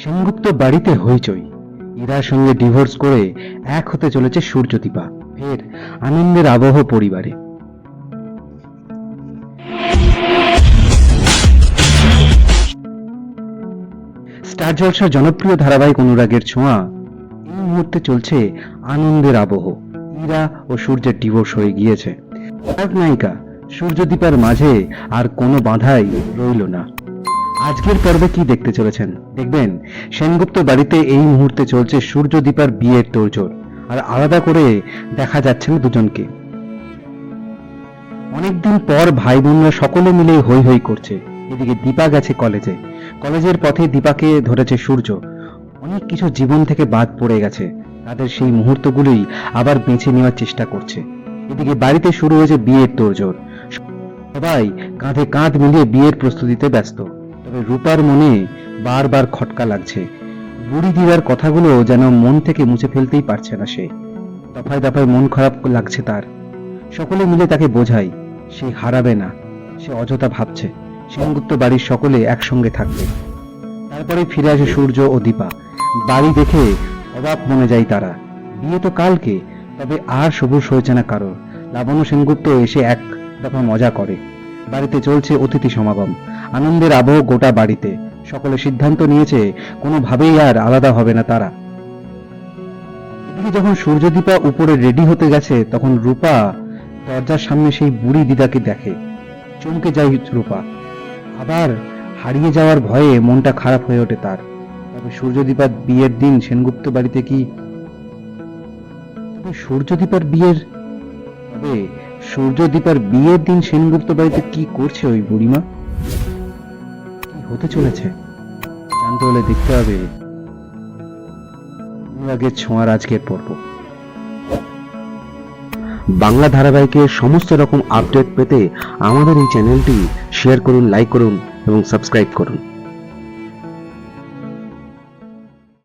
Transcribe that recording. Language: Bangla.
সেনগুপ্ত বাড়িতে হইচই। ইরার সঙ্গে ডিভোর্স করে এক হতে চলেছে সূর্যদীপা, ফের আনন্দের আবহ পরিবারে। স্টার জলসার জনপ্রিয় ধারাবাহিক অনুরাগের ছোঁয়া, এই মুহূর্তে চলছে আনন্দের আবহ। ইরা ও সূর্যের ডিভোর্স হয়ে গিয়েছে। নায়িকা সূর্যদীপার মাঝে আর কোনো বাধাই রইল না। আজকের পর্বে কি দেখতে চলেছেন? দেখবেন, সেনগুপ্ত বাড়িতে এই মুহূর্তে চলছে সূর্যদীপার বিয়ের তোড়জোড়। আর আলাদা করে দেখা যাচ্ছে না দুজনকে। অনেকদিন পর ভাই বোনরা সকলে মিলে হই হই করছে। এদিকে দীপা গেছে কলেজে। কলেজের পথে দীপাকে ধরেছে সূর্য। অনেক কিছু জীবন থেকে বাদ পড়ে গেছে। তাদের সেই মুহূর্তগুলোই আবার বেছে নেওয়ার চেষ্টা করছে। এদিকে বাড়িতে শুরু হয়েছে বিয়ের তোড়জোড়। সবাই কাঁধে কাঁধ মিলিয়ে বিয়ের প্রস্তুতিতে ব্যস্ত। তবে রূপার মনে বারবার খটকা লাগছে। বুড়ি দিদার কথাগুলো যেন মন থেকে মুছে ফেলতেই পারছে না সে। দফায় দফায় মন খারাপ লাগছে তার। সকলে মিলে তাকে বোঝায়, সে হারাবে না, সে অযথা ভাবছে সেনগুপ্ত বাড়ির সকলে একসঙ্গে থাকবে। তারপরে ফিরে আসে সূর্য ও দীপা। বাড়ি দেখে অবাক মনে যায় তারা। বিয়ে তো কালকে, তবে আর সবুজ হয়েছে না কারোর। লাবণ্য সেনগুপ্ত এসে এক দফা মজা করে। বাড়িতে চলছে অতিথি সমাগম। আনন্দের আবহ গোটা বাড়িতে। সকলে সিদ্ধান্ত নিয়েছে, কোনোভাবেই আর আলাদা হবে না তারা। যখন সূর্যদীপা উপরে রেডি হতে গেছে, তখন রূপা দরজার সামনে সেই বুড়ি দিদাকে দেখে। চমকে যায় রূপা। আবার হারিয়ে যাওয়ার ভয়ে মনটা খারাপ হয়ে ওঠে তার। তবে সূর্যদীপার বিয়ের দিন সেনগুপ্ত বাড়িতে কি? তবে সূর্যদীপার বিয়ের তবে সূর্যদীপার বিয়ের দিন সেনগুপ্ত বাড়িতে কি করছে ওই বুড়িমা? কি হতে চলেছে? জানতে হলে দেখতে হবে। অনুরাগের ছোঁয়ার আজকের পর্ব। বাংলা ধারাবাহিকের সমস্ত রকম আপডেট পেতে আমাদের এই চ্যানেলটি শেয়ার করুন, লাইক করুন এবং সাবস্ক্রাইব করুন।